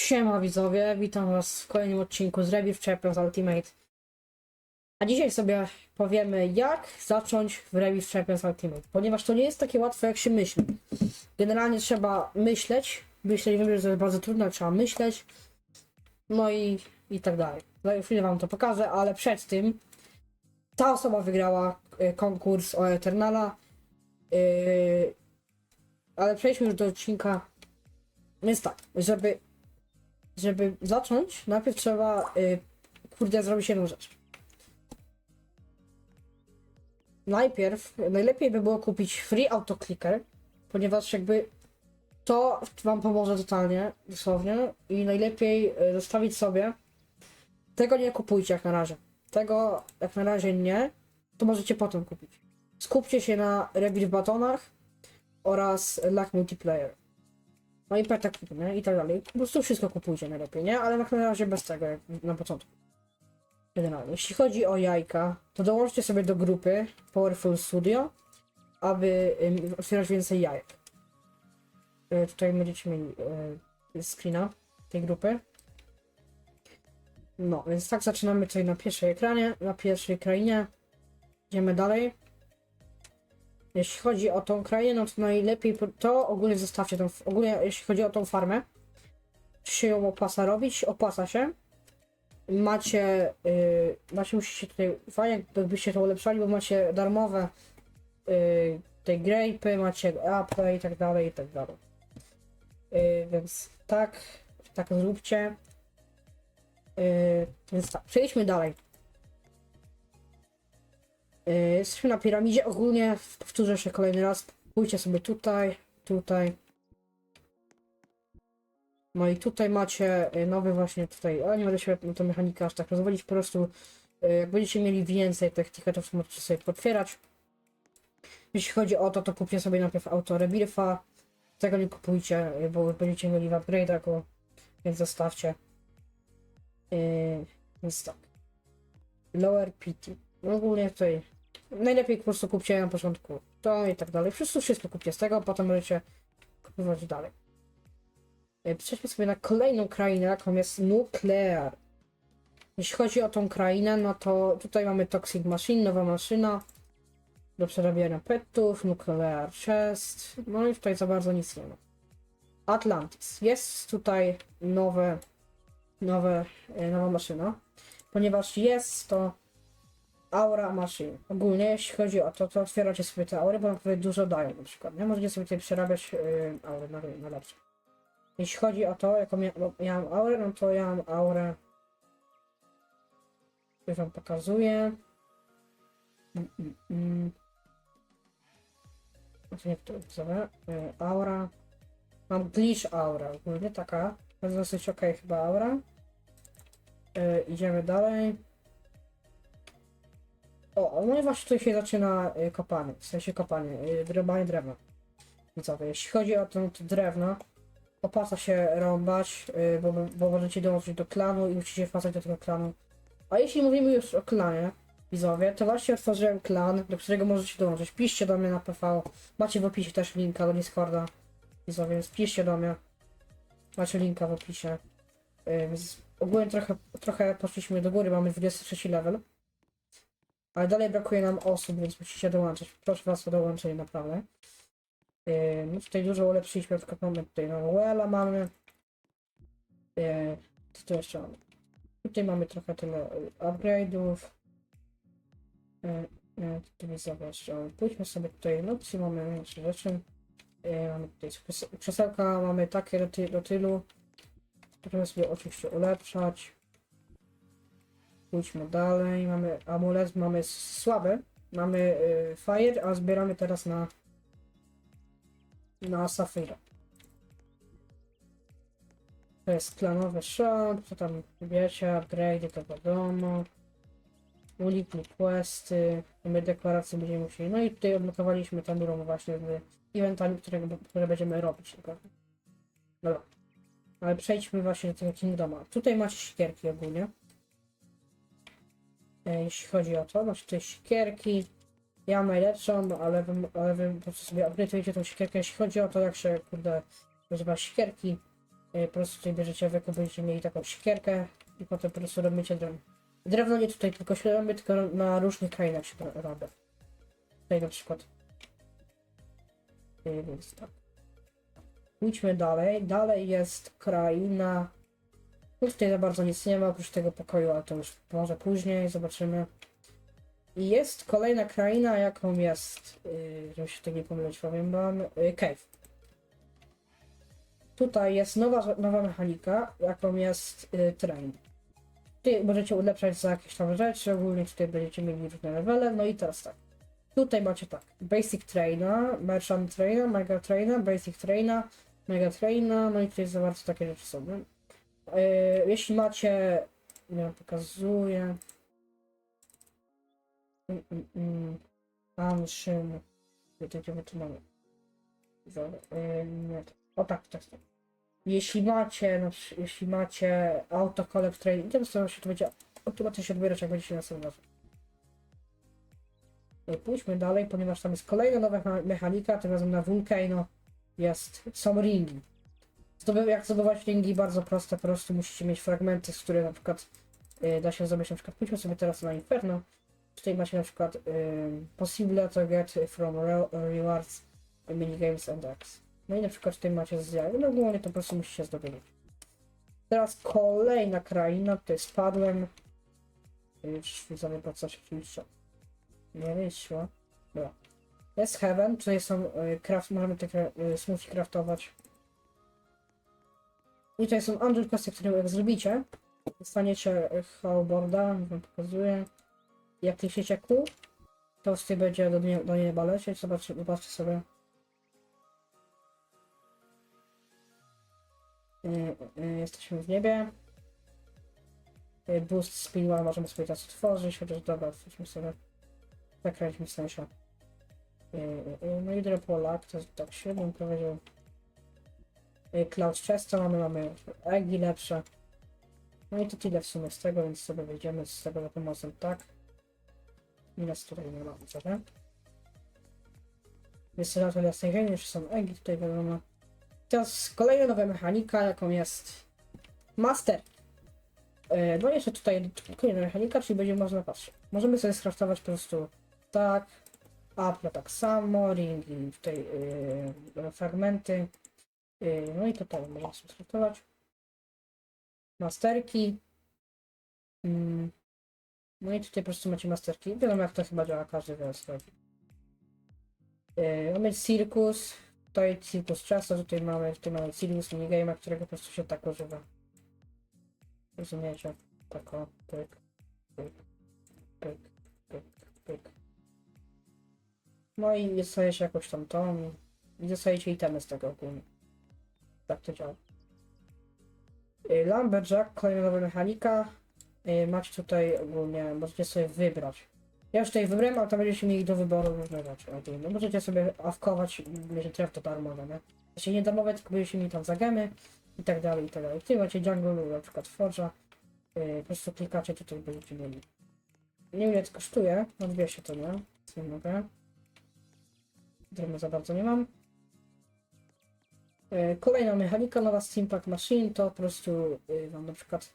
Siema widzowie, witam was w kolejnym odcinku z Rebirth Champions Ultimate. A dzisiaj sobie powiemy jak zacząć w Rebirth Champions Ultimate, ponieważ to nie jest takie łatwe jak się myśli. Generalnie trzeba myśleć, myśleć wiem, że to jest bardzo trudne, trzeba myśleć, no i, i tak dalej. Za chwilę wam to pokażę, ale przed tym ta osoba wygrała y, konkurs o Eternala, yy, ale przejdźmy już do odcinka. Więc tak, żeby żeby zacząć, najpierw trzeba, y, kurde, zrobić jedną rzecz. Najpierw, najlepiej by było kupić free autoclicker, ponieważ jakby to wam pomoże totalnie, dosłownie, i najlepiej y, zostawić sobie. Tego nie kupujcie jak na razie. Tego jak na razie nie, to możecie potem kupić. Skupcie się na Rebirth batonach oraz Luck Multiplayer. No i petak, nie? I tak dalej. Po prostu wszystko kupujcie najlepiej, nie? Ale jak na razie bez tego, jak na początku. Generalnie. Jeśli chodzi o jajka, to dołączcie sobie do grupy Powerful Studio, aby ym, otwierać więcej jajek. Y, tutaj będziecie mieli y, screena tej grupy. No, więc tak zaczynamy tutaj na pierwszej ekranie, na pierwszej krainie. Idziemy dalej. Jeśli chodzi o tą krainę, no to najlepiej to ogólnie zostawcie tą, ogólnie jeśli chodzi o tą farmę, się ją opłaca robić, opłaca się. Macie, yy, macie musicie tutaj, fajnie jakbyście to ulepszali, bo macie darmowe yy, te grape'y, macie apple i tak dalej, i tak dalej. Yy, więc tak, tak zróbcie. Yy, więc tak, przejdźmy dalej. Yy, Jesteśmy na piramidzie. Ogólnie powtórzę się kolejny raz. Pójdźcie sobie tutaj, tutaj. No i tutaj macie yy, nowy właśnie tutaj, ale nie będę się na to mechanika aż tak rozwodzić, po prostu yy, jak będziecie mieli więcej tych tiketów, to możecie sobie potwierać. Jeśli chodzi o to, to kupcie sobie najpierw auto Rebirfa. Tego nie kupujcie, bo będziecie mieli w upgrade'ach, więc zostawcie. Yy, więc tak. Lower PT. No ogólnie tutaj najlepiej po prostu kupcie na początku to i tak dalej. Wszystko, wszystko kupcie z tego, potem możecie kupować dalej. E, Przejdźmy sobie na kolejną krainę, jaką jest Nuclear. Jeśli chodzi o tą krainę, no to tutaj mamy Toxic Machine, nowa maszyna do przerabiania petów, Nuclear Chest, no i tutaj za bardzo nic nie ma. Atlantis. Jest tutaj nowe, nowe, e, nowa maszyna, ponieważ jest to Aura Machine. Ogólnie jeśli chodzi o to, to otwieracie sobie te aury, bo one tutaj dużo dają na przykład, nie? Możecie sobie tutaj przerabiać yy, aury na, na lepsze. Jeśli chodzi o to, jaką ja, ja mam aurę, no to ja mam aurę już wam pokazuję. Mm, mm, mm. Znaczy nie, to sobie. Yy, aura. Mam glitch aura, ogólnie taka. To jest dosyć ok chyba aura. Yy, idziemy dalej. O, no i właśnie tutaj się zaczyna y, kopanie, w sensie kopanie, y, rąbanie drewna. Widzowie, jeśli chodzi o to, drewno, opłaca się rąbać, y, bo, bo możecie dołączyć do klanu i musicie wpłacać do tego klanu. A jeśli mówimy już o klanie, widzowie, to właśnie otworzyłem klan, do którego możecie dołączyć. Piszcie do mnie na PV, macie w opisie też linka do Discorda, widzowie, więc piszcie do mnie. Macie linka w opisie. Y, Więc ogólnie trochę, trochę poszliśmy do góry, mamy 23 level. Ale dalej brakuje nam osób, więc musicie dołączyć. Proszę was o dołączenie naprawdę. Yy, no tutaj dużo ulepszyliśmy, na przykład mamy tutaj Wella mamy. Yy, co tu jeszcze mamy? Tutaj mamy trochę tyle y, upgrade'ów. Yy, yy, tutaj zobacz, o, pójdźmy sobie tutaj, no tutaj mamy jeszcze rzeczy. Yy, mamy tutaj krzes- krzesełka, mamy takie do, do tylu. Możemy sobie oczywiście ulepszać. Pójdźmy dalej. Mamy amulet, mamy słaby. Mamy y, fire, a zbieramy teraz na na safira. To jest klanowy shop, co tam wiecie, upgrade, to wiadomo. Uniknij questy, my deklaracje będziemy musieli. No i tutaj odblokowaliśmy ten room właśnie z eventami, które, które będziemy robić. Naprawdę. Dobra. Ale przejdźmy właśnie do tego Kingdoma. Tutaj macie siekierki ogólnie. E, jeśli chodzi o to, macie tutaj siekierki. Ja mam najlepszą, ale wy, ale wy po prostu sobie upgrade'ujecie tą siekierkę. Jeśli chodzi o to, jak się, kurde, używa siekierki, Y, Po prostu tutaj bierzecie wykup, będziecie mieli taką siekierkę i potem po prostu robicie drewno. Drewno nie tutaj tylko się tylko na różnych krainach się to robi. Tutaj na przykład. Y, Więc tak. Pójdźmy dalej. Dalej jest kraina. No tutaj za bardzo nic nie ma oprócz tego pokoju, ale to już może później zobaczymy. I jest kolejna kraina, jaką jest, yy, żeby się tutaj nie pomylić, powiem wam, yy, cave. Tutaj jest nowa, nowa mechanika, jaką jest yy, train. Tutaj możecie ulepszać za jakieś tam rzeczy, ogólnie tutaj będziecie mieli różne levele, no i teraz tak. Tutaj macie tak, Basic Traina, Merchant Traina, Mega Traina, Basic Traina, Mega Traina, no i tutaj za bardzo takie rzeczy są. Yy, jeśli macie, nie pokazuję. Mm, mm, mm. Gdzie my tu mamy? Yy, o tak, tak, tak. Jeśli macie, przy- jeśli macie auto collect training, to sobie się to będzie automatycznie odbierać, jak będziecie na razem. No i Pójdźmy dalej, ponieważ tam jest kolejna nowa mecha- mechanika, tym razem na Vulcano jest, są ringi. Zdoby, jak zdobywać ringi bardzo proste, po prostu musicie mieć fragmenty, z których na przykład y, da się zdobyć, na przykład pójdźmy sobie teraz na Inferno. Tutaj macie na przykład y, possible to get from re rewards, minigames and X. No i na przykład tutaj macie zjawy, no ogólnie to po prostu musicie zdobyć. Teraz kolejna kraina, tutaj spadłem. Już widzowie po co się oczywiście. Nie wyszło. Dobra. Jest Heaven, tutaj są y, craft, możemy takie y, smoothie craftować. I tutaj są Angel Questy, które jak zrobicie, dostaniecie y, Howboarda, wam pokazuję. Jak klikniecie Q, to tutaj będzie do, nie, do nieba lecieć, zobaczcie, zobaczcie sobie. Y, y, Jesteśmy w niebie. Boost speed możemy sobie teraz otworzyć, chociaż dobra, otwórzmy sobie. Zakręćmy w sensie. No i Dropolak, to jest tak średnio powiedział. Y, Cloud Chesta mamy, mamy Eggi lepsze. No i to tyle w sumie z tego, więc sobie wyjdziemy z tego za pomocą tak. Minus tutaj nie ma, nie? Jest na to jasnej ziemi, jeszcze są Eggi tutaj wiadomo. Teraz kolejna nowa mechanika, jaką jest Master. E, No jeszcze tutaj kolejna mechanika, czyli będzie można patrzeć. Możemy sobie skraftować po prostu tak, Apple tak samo, ringi, tutaj yy, fragmenty. Yy, no i to tak, można sobie. Masterki. Mm. No i tutaj po prostu macie masterki. Wiadomo jak to chyba działa, każdy wie. Yy, mamy Circus. Tutaj Circus często, tutaj mamy, tutaj mamy Circus minigame, którego po prostu się tak używa. Rozumiecie? Tak o, pyk, pyk, pyk, pyk, pyk. No i dostajecie jakąś tam tą i dostajecie itemy z tego ogólnie. Tak to działa. Y, Lumberjack, kolejna nowa mechanika. Y, Macie tutaj ogólnie, możecie sobie wybrać. Ja już tutaj wybrałem, ale tam będziecie mieli do wyboru różne rzeczy. No możecie sobie awkować, będzie tref to darmowe, nie? Znaczy nie darmowe, tylko będziecie mieli tam za gemy i tak dalej, i tak dalej. Tutaj macie jungle, na przykład Forge'a. Yy, po prostu klikacie, tutaj będziecie mieli. Nie wiem ile to kosztuje, no 200 to nie, nic nie mogę. Za bardzo nie mam. Yy, Kolejna mechanika, nowa Steampack Machine, to po prostu mam na przykład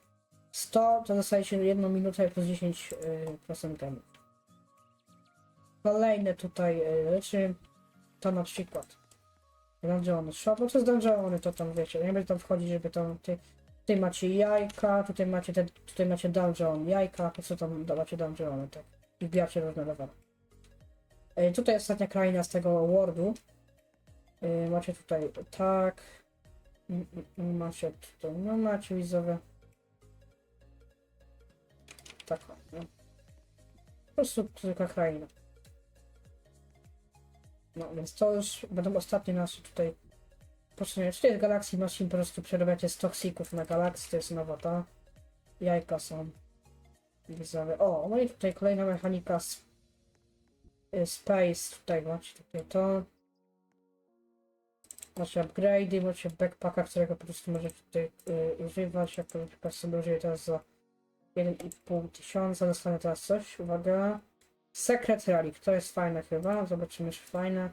100, to dostajecie 1 minutę plus 10% gemów. Kolejne tutaj rzeczy, to na przykład Dungeon Shop, no to jest Dungeony, to tam wiecie, nie będę tam wchodzić, żeby tam, ty, tutaj macie jajka, tutaj macie, te, tutaj macie Dungeon jajka, po co tam macie Dungeony, tak, i wbijacie różne levele. E, Tutaj ostatnia kraina z tego wordu. E, Macie tutaj tak. Mm, mm, mm, Macie tutaj, no macie widzowie. Tak, no. Po prostu tylko kraina. No więc to już będą ostatnie nasze tutaj posunięcia. Tutaj z Galaxy Machine po prostu przerabiacie z toksików na Galaxy, to jest nowa ta. Jajka są. Widzowie. O, no i tutaj kolejna mechanika z y, Space, tutaj macie tutaj to. Macie upgrade'y, macie backpacka, którego po prostu możecie tutaj y, używać. To na przykład sobie teraz za 1,5 tysiąca, dostanę teraz coś, uwaga. Secret Relic, to jest fajne chyba, zobaczymy czy fajne.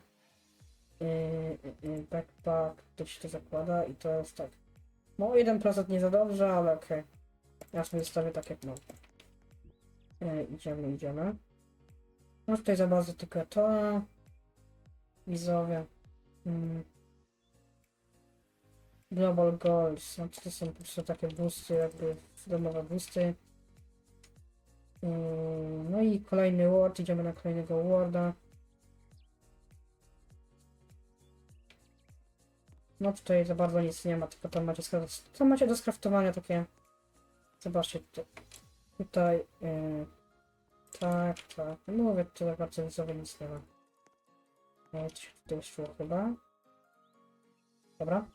Yy, yy, backpack, to się to zakłada i to jest tak. No 1% nie za dobrze, ale okej. Ja sobie zostawię tak jak mam. Idziemy, idziemy. No tutaj za bardzo tylko to. Widzowie. Mm. Global Goals. No to są po prostu takie boosty, jakby domowe boosty. Mm, No i kolejny ward, idziemy na kolejnego warda. No tutaj za bardzo nic nie ma, tylko tam macie, tam macie do skraftowania takie... Zobaczcie, tu- tutaj... Yy, tak, tak, mówię, tu za bardzo nic nie ma. No, to się tutaj szło chyba. Dobra.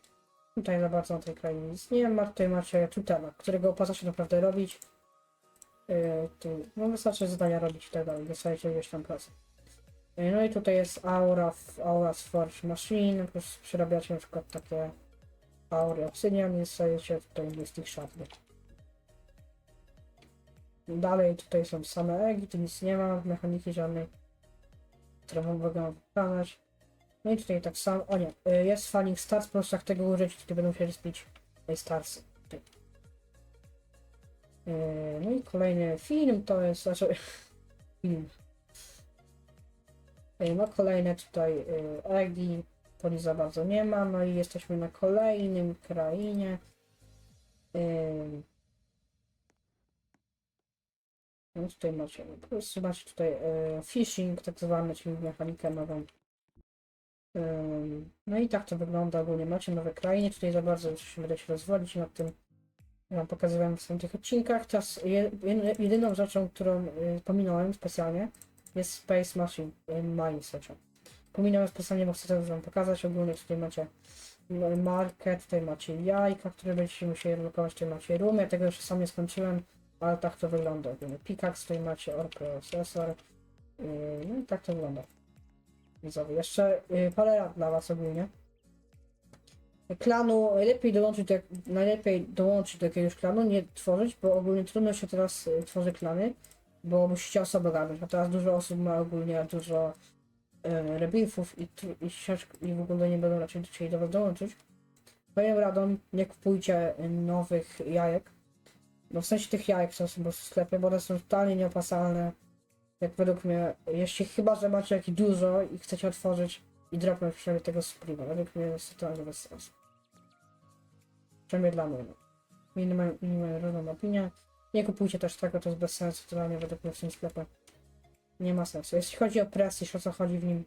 Tutaj za bardzo na tej krainie nic nie ma, tutaj macie tutela, którego opłaca się naprawdę robić. Yy, tu, no wystarczy zadania robić i tak dalej, dostajecie gdzieś tam pracę. Yy, No i tutaj jest aura, aura Forge Machine, po prostu przerabiacie na przykład takie aury obsydian i dostajecie tutaj Mystic Shardly. Dalej tutaj są same egi, tu nic nie ma, mechaniki żadnej, które mogę pokazać. No i tutaj tak samo, o nie, y, jest Falling Stars, po prostu jak tego użyć, tutaj będą się respić. Y, No i kolejny film to jest, znaczy film. Y, No kolejne tutaj y, egi, to nic za bardzo nie ma, no i jesteśmy na kolejnym krainie. Y, No tutaj macie, prostu macie tutaj phishing, tak zwany, czyli mechanikę nową. No i tak to wygląda ogólnie. Macie nowe krainy, tutaj za bardzo już nie będę się rozwodzić nad tym. Wam pokazywałem w tych odcinkach. Teraz je, jedy- jedyną rzeczą, którą y, pominąłem specjalnie, jest Space Machine y, Mindset. Pominąłem specjalnie, bo chcę to wam pokazać. Ogólnie tutaj macie y, market, tutaj macie jajka, które będziecie musieli lokować, tutaj macie room. Ja tego jeszcze sam nie skończyłem, ale tak to wygląda. Pickaxe, tutaj macie or processor. Yy, no i tak to wygląda. Widzowie, jeszcze yy, parę rad dla was ogólnie. Klanu lepiej dołączyć do, najlepiej dołączyć do jakiegoś klanu, nie tworzyć, bo ogólnie trudno się teraz y, tworzy klany, bo musicie osoby ogarnąć, a teraz dużo osób ma ogólnie dużo y, rebuffów i, tr- i, i w ogóle nie będą raczej chcieli do was dołączyć. Moją radą, nie kupujcie y, nowych jajek, no w sensie tych jajek, co są po prostu w sklepie, bo one są totalnie nieopłacalne. Jak według mnie, jeśli chyba, że macie jakieś dużo i chcecie otworzyć i dropnąć przynajmniej tego spliwa, według mnie jest totalnie bez sensu. Przynajmniej dla mnie. no. Minimal- Minimalną opinię. Nie kupujcie też tego, to jest bez sensu, totalnie według mnie w tym sklepie. Nie ma sensu. Jeśli chodzi o presję, o co chodzi w nim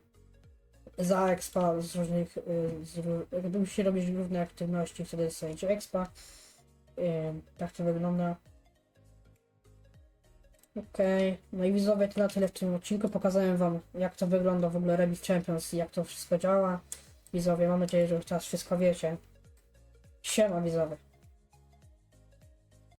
za expa z różnych, y, z, musicie robić różne aktywności, wtedy dostajecie expa. Y, tak to wygląda. Okej, no i widzowie, to na tyle w tym odcinku. Pokazałem wam, jak to wygląda w ogóle Rebis Champions i jak to wszystko działa. Widzowie, mam nadzieję, że już teraz wszystko wiecie. Siema widzowie.